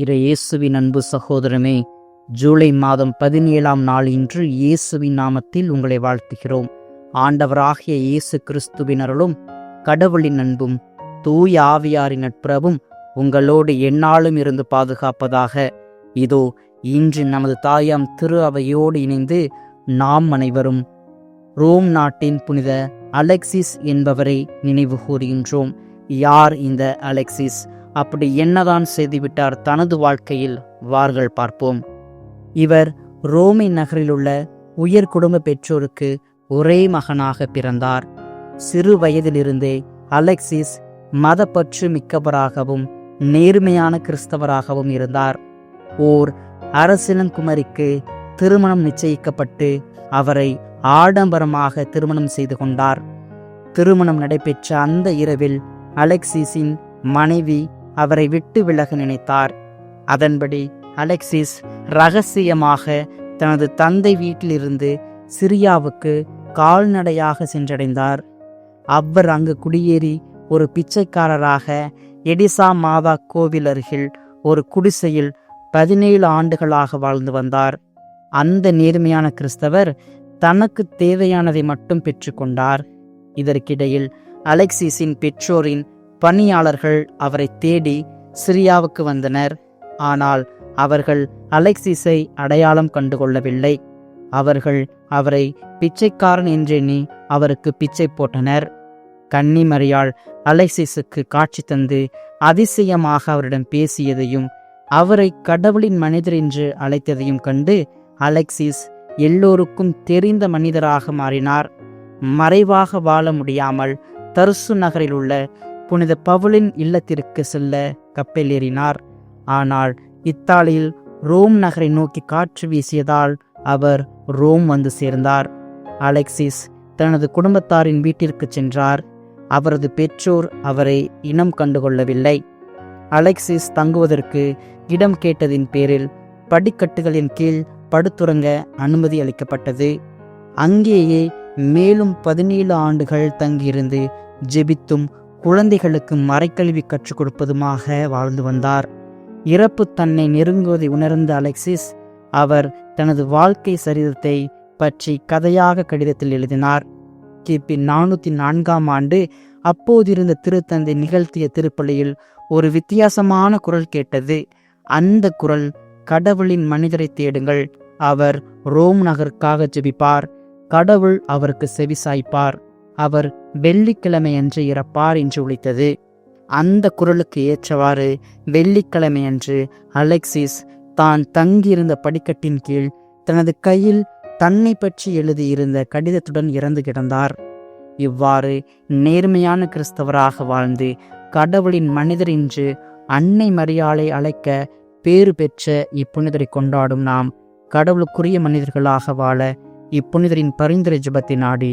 இறை இயேசுவின் அன்பு சகோதரமே ஜூலை மாதம் பதினேழாம் நாள் இன்று இயேசுவின் நாமத்தில் உங்களை வாழ்த்துகிறோம். ஆண்டவராகிய இயேசு கிறிஸ்துவினர்களும் கடவுளின் அன்பும் தூய ஆவியாரின் நட்புறவும் உங்களோடு எந்நாளும் இருந்து பாதுகாப்பதாக. இதோ இன்று நமது தாயாம் திரு அவையோடு இணைந்து நாம் அனைவரும் ரோம் நாட்டின் புனித அலெக்சிஸ் என்பவரை நினைவு கூறுகின்றோம். யார் இந்த அலெக்சிஸ்? அப்படி என்னதான் செய்துவிட்டார் தனது வாழ்க்கையில் வார்கள் பார்ப்போம். இவர் ரோமை நகரிலுள்ள உயர் குடும்ப பெற்றோருக்கு ஒரே மகனாக பிறந்தார். சிறு வயதிலிருந்தே அலெக்சிஸ் மதப்பற்று மிக்கவராகவும் நேர்மையான கிறிஸ்தவராகவும் இருந்தார். ஓர் அரசினங்குமரிக்கு திருமணம் நிச்சயிக்கப்பட்டு அவரை ஆடம்பரமாக திருமணம் செய்து கொண்டார். திருமணம் நடைபெற்ற அந்த இரவில் அலெக்சிஸின் மனைவி அவரை விட்டு விலக நினைத்தார். அதன்படி அலெக்சிஸ் ரகசியமாக தனது தந்தை வீட்டிலிருந்து சிரியாவுக்கு கால்நடையாக சென்றடைந்தார். அவர் அங்கு குடியேறி ஒரு பிச்சைக்காரராக எடிசா மாதா கோவில் அருகில் ஒரு குடிசையில் பதினேழு ஆண்டுகளாக வாழ்ந்து வந்தார். அந்த நேர்மையான கிறிஸ்தவர் தனக்கு தேவையானதை மட்டும் பெற்றுக்கொண்டார் இதற்கிடையில் அலெக்சிஸின் பெற்றோரின் பணியாளர்கள் அவரை தேடி சிரியாவுக்கு வந்தனர். ஆனால் அவர்கள் அலெக்சிஸை அடையாளம் கண்டுகொள்ளவில்லை. அவர்கள் அவரை பிச்சைக்காரன் என்றெண்ணி அவருக்கு பிச்சை போட்டனர். கன்னிமரியாள் அலெக்சிஸுக்கு காட்சி தந்து அதிசயமாக அவரிடம் பேசியதையும் அவரை கடவுளின் மனிதர் என்று அழைத்ததையும் கண்டு அலெக்சிஸ் எல்லோருக்கும் தெரிந்த மனிதராக மாறினார். மறைவாக வாழ முடியாமல் தர்சு நகரில் உள்ள புனித பவுலின் இல்லத்திற்கு செல்ல கப்பலேறினார் ஆனால் இத்தாலியில் ரோம் நகரை நோக்கி காற்று வீசியதால் அவர் ரோம் வந்து சேர்ந்தார். அலெக்சிஸ் தனது குடும்பத்தாரின் வீட்டிற்கு சென்றார். அவரது பெற்றோர் அவரை இனம் கண்டுகொள்ளவில்லை. அலெக்சிஸ் தங்குவதற்கு இடம் கேட்டதின் பேரில் படிக்கட்டுகளின் கீழ் படுத்துறங்க அனுமதி அளிக்கப்பட்டது. அங்கேயே மேலும் பதினேழு ஆண்டுகள் தங்கியிருந்து ஜெபித்தும் குழந்தைகளுக்கு மறைக்கல்வி கற்றுக் கொடுப்பதுமாக வாழ்ந்து வந்தார். இறப்பு தன்னை நெருங்குவதை உணர்ந்த அலெக்சிஸ் அவர் தனது வாழ்க்கை சரிதத்தை பற்றி கதையாக கடிதத்தில் எழுதினார். கிபி நானூற்றி நான்காம் ஆண்டு அப்போதிருந்த திருத்தந்தை நிகழ்த்திய திருப்பலியில் ஒரு வித்தியாசமான குரல் கேட்டது. அந்த குரல் கடவுளின் மனிதரை தேடுங்கள் அவர் ரோம் நகருக்காக ஜெபிப்பார் கடவுள் அவருக்கு செவிசாய்ப்பார் அவர் வெள்ளிக்கிழமை அன்று இறப்பார் என்று ஒழித்தது. அந்த குரலுக்கு ஏற்றவாறு வெள்ளிக்கிழமை அன்று அலெக்சிஸ் தான் தங்கியிருந்த படிக்கட்டின் கீழ் தனது கையில் தன்னை பற்றி எழுதியிருந்த கடிதத்துடன் இறந்து கிடந்தார். இவ்வாறு நேர்மையான கிறிஸ்தவராக வாழ்ந்து கடவுளின் மனிதர் என்று அன்னை மரியாளை அழைக்க பேறு பெற்ற இப்புனிதரை கொண்டாடும் நாம் கடவுளுக்குரிய மனிதர்களாக வாழ இப்புனிதரின் பரிந்துரை ஜபத்தை நாடி